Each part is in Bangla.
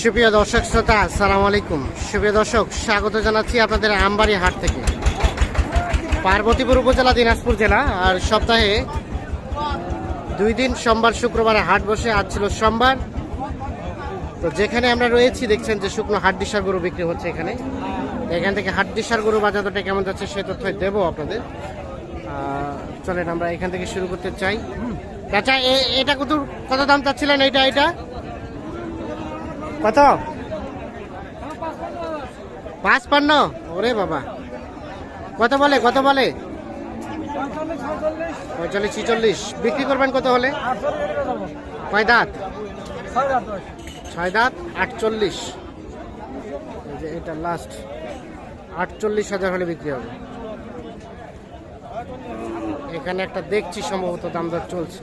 সুপ্রিয় দর্শক শ্রোতা, আসসালামু আলাইকুম। সুপ্রিয় দর্শক, স্বাগত জানাচ্ছি আপনাদের আমবাড়ি হাট থেকে। পার্বতীপুর উপজেলা দিনাজপুর জেলা, আর সপ্তাহে দুই দিন, সোমবার, শুক্রবারে হাট বসে। আজ ছিল সোমবার। তো যেখানে আমরা রয়েছি, দেখছেন যে শুকনো হাট ডিসার গরু বিক্রি হচ্ছে এখানে। এখান থেকে হাট ডিসার গরু বাজারটা কেমন যাচ্ছে, সে তথ্য দেবো আপনাদের। চলেন আমরা এখান থেকে শুরু করতে চাই। আচ্ছা এটা কত কত দাম চাচ্ছিলেন? এইটা এটা কত? পাঁচ পান্ন ওরে বাবা। কত বলে কত বলে? পঁয়তাল্লিশ, ছিচল্লিশ। বিক্রি করবেন কত হলে? কয় দাঁত? ছয় দাঁত, আটচল্লিশ। এটা লাস্ট আটচল্লিশ হাজার হলে বিক্রি হবে। এখানে একটা দেখছি সম্ভবত দাম দর চলছে।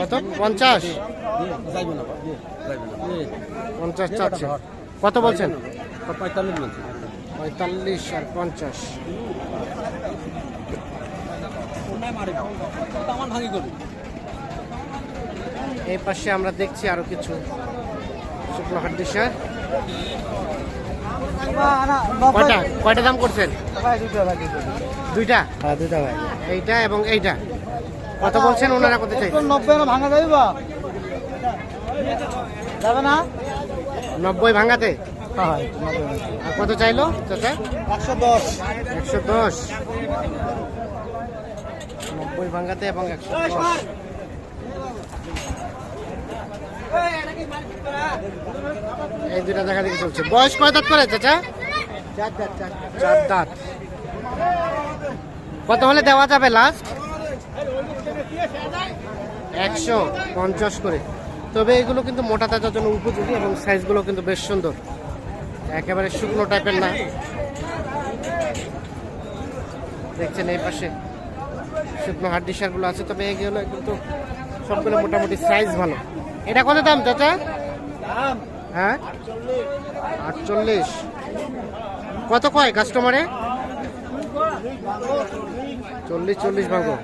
কত? পঞ্চাশ? পঞ্চাশ চাচ্ছে। কত বলছেন? পঁয়তাল্লিশ আর পঞ্চাশ। এই পাশে আমরা দেখছি আরও কিছু। শুকনো হাট ডিশার কয়টা? কয়টা দাম করছেন? দুইটা হ্যাঁ দুটা ভাই। এইটা এবং এইটা। কত বলছেন ওনারা কত চাই নব্বই ভাঙা যাবে বা? যাবে না? নব্বই ভাঙাতে? হ্যাঁ কত চাইলো চাচা? একশো দশ। একশো দশ। নব্বই ভাঙাতে এবং একশো দশ। এই দুটা দেখা দেখি চলছে। বয়স কয় দাঁত করে চাচা? চার দাঁত কত হলে দেওয়া যাবে লাস্ট একশো পঞ্চাশ করে। তবে এগুলো কিন্তু মোটা তাজার জন্য উপযোগী এবং সাইজগুলো কিন্তু বেশ সুন্দর। একেবারে শুকনো টাইপের না। দেখছেন এই পাশে শুকনো হাড্ডি সারগুলো আছে তবে এগুলো কিন্তু সবগুলো মোটামুটি সাইজ ভালো। এটা কত দাম চাচা? হ্যাঁ? আটচল্লিশ। কত কয় কাস্টমারে চল্লিশ। চল্লিশ ভাগো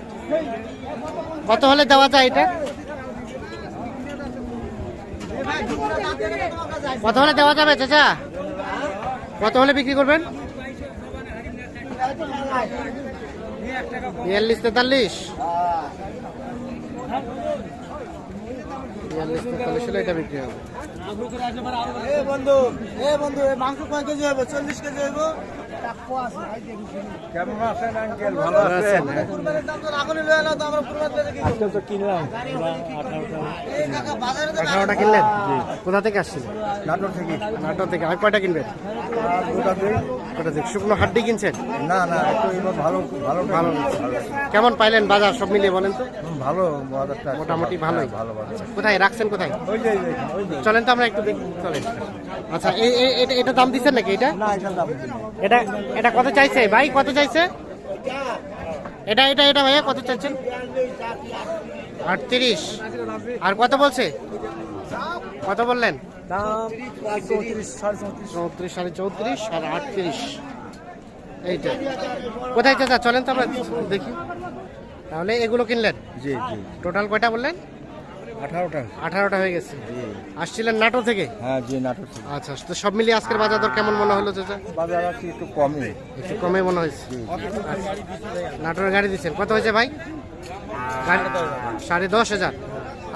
কত হলে দেওয়া যায় এটা? কত হলে দেওয়া যাবে চাচা? কত হলে বিক্রি করবেন? বিয়াল্লিশ তেতাল্লিশ। এটা বিক্রি হবে। বন্ধু, এ বন্ধু মাংস কেজি হবে চল্লিশ কেজি হইব? কেমন আছেন আঙ্কেল? ভালো আছেন? হ্যাঁ। তো কিনলাম। আঠারোটা কিনলেন? কোথা থেকে আসছিলেন? নাটোর থেকে। নাটোর থেকে। আর কয়টা কিনবেন? থেকে শুকনো হাড্ডি কিনছেন? না না ভালো ভালো ভালো। কেমন পাইলেন বাজার? সব মিলিয়ে বলেন তো। ভালো বাজারটা। মোটামুটি ভালোই। ভালো বাজার। কোথায়? রাখছেন কোথায়? চলেন তো আমরা একটু দেখি। চলেন। আচ্ছা এটা দাম দিচ্ছেন নাকি এটা। এটা এটা কত চাইছে? ভাই কত চাইছে? এটা এটা এটা ভাইয়া কত চাইছেন? আটত্রিশ। আর কত বলছে? কত বললেন? দাম চৌত্রিশ সাড়ে চৌত্রিশ চৌত্রিশ সাড়ে চৌত্রিশ আর আটত্রিশ। এইটা। কোথায় চাচা? চলেন তো আমরা দেখি। তাহলে এগুলো কিনলেন? জি জি। টোটাল কয়টা বললেন? আঠারোটা আঠারোটা হয়ে গেছে। আসছিলেন নাটো থেকে? হ্যাঁ জি নাটোর থেকে। আচ্ছা তো সব মিলিয়ে আজকের বাজার দর কেমন মনে হলো চাচা? বাজার আছে একটু কমই একটু কমে মনে হয়েছে? আচ্ছা। নাটোরের গাড়ি দিচ্ছেন। কত হয়েছে ভাই? সাড়ে দশ হাজার।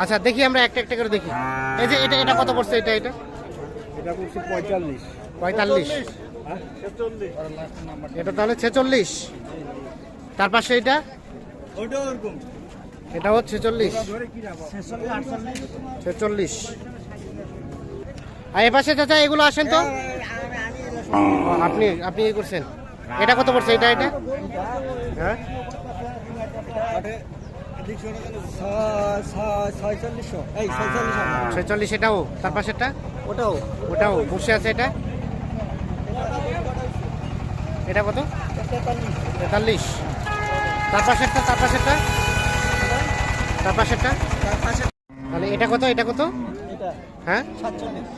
আচ্ছা দেখি আমরা একটা একটা করে দেখি। এই যে এটা এটা কত পড়ছে এটা এটা? এটা করছি পঁয়তাল্লিশ। পঁয়তাল্লিশ। এটা তাহলে ছেচল্লিশ। তার পাশে এটা? ওইটা ওরকম। এটাও ছেচল্লিশ ছেচল্লিশ। ছেচল্লিশ। আর এ পাশে চাচা এগুলো আসেন তো? আপনি আপনি ইয়ে করছেন? এটা কত পড়ছে? এটা এটা? হ্যাঁ? ছয়চল্লিশ এটাও? তার পাশেরটা? ওটাও। ওটাও। বসে আছে এটা? এটা কত? তেতাল্লিশ। তার পাশেরটা? তার পাশেরটা? তার পাশেরটা? তাহলে এটা কত? এটা কত? হ্যাঁ?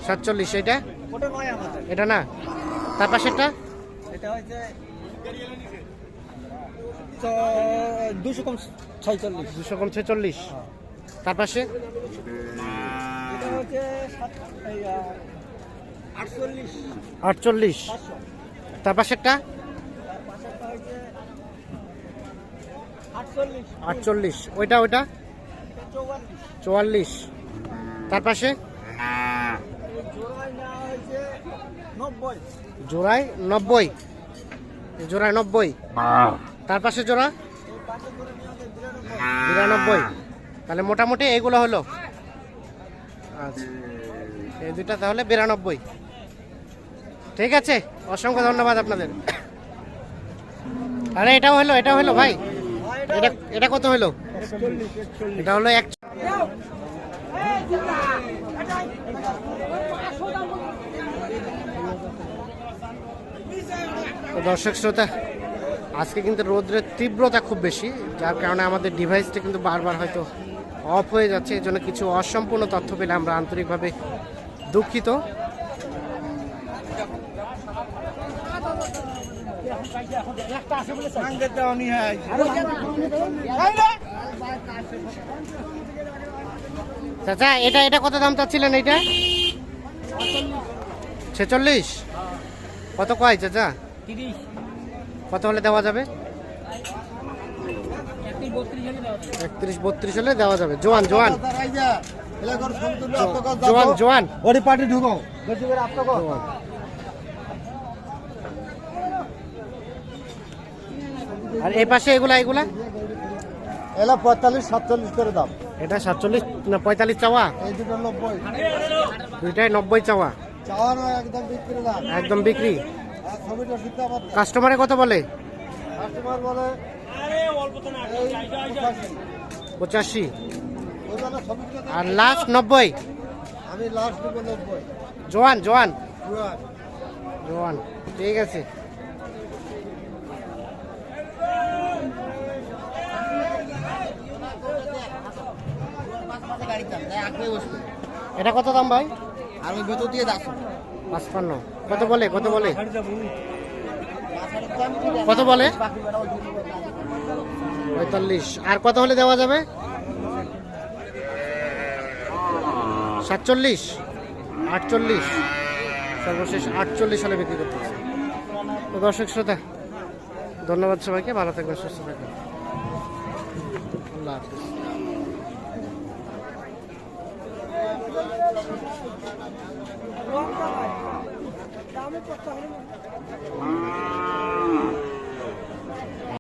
সাতচল্লিশ। এটা এটা না? তার পাশেরটা? এটা দুশো কম ছয়চল্লিশ। দুশো কম ছেচল্লিশ তার পাশে? আটচল্লিশ। তার পাশেরটা? আটচল্লিশ। ওইটা ওইটা? চৌয়াল্লিশ। তার পাশে? জোড়ায় নব্বই। জোড়ায় নব্বই। তার পাশে জোড়া? বিরানব্বই। তাহলে মোটামুটি এইগুলো হলো। আচ্ছা। এই দুইটা তাহলে বিরানব্বই। ঠিক আছে। অসংখ্য ধন্যবাদ আপনাদের। আরে এটাও হলো এটাও হলো ভাই। এটা এটা কত হলো? এটা হলো এক দর্শক শ্রোতা আজকে কিন্তু রোদ্রের তীব্রতা খুব বেশি যার কারণে আমাদের ডিভাইসটা কিন্তু বারবার হয়তো অফ হয়ে যাচ্ছে এই জন্য কিছু অসম্পূর্ণ তথ্য পেলে আমরা আন্তরিকভাবে দুঃখিত। চাচা এটা এটা কত দাম চাচ্ছিলেন এইটা? ছেচল্লিশ? কত কয় চাচা? কত হলে দেওয়া যাবে? একত্রিশ বত্রিশ হলে দেওয়া যাবে। জোয়ান জোয়ান। জোয়ান জোয়ান। ওরে পার্টি ঢুকো। আর এই পাশে এগুলা এগুলা? এলা পঁয়তাল্লিশ সাতচল্লিশ করে দাম। এটা সাতচল্লিশ না পঁয়তাল্লিশ চাওয়া? এই দুটো নব্বই। দুইটাই নব্বই চাওয়া? চাওয়া নয় একদম বিক্রি দাম একদম বিক্রি? ছবিটা আমার কাস্টমারে কত বলে? কাস্টমার বলে পঁচাশি। আর লাস্ট নব্বই? আমি লাস্ট দেবো নব্বই। জোয়ান। জোয়ান। জোয়ান ঠিক আছে। এটা কত দাম ভাই? আর ওই ভেতর দিয়ে দাস পাঁচপান্ন। কত বলে কত বলে? কত বলে? পঁয়তাল্লিশ। আর কত হলে দেওয়া যাবে? সাতচল্লিশ? আটচল্লিশ। সর্বশেষ আটচল্লিশ হলে বিক্রি করতেছে তো দর্শক শ্রোতা ধন্যবাদ সবাইকে। ভালো থাকবেন সুস্থ থাকবেন। আল্লাহ হাফিজ। দামে করতে হবে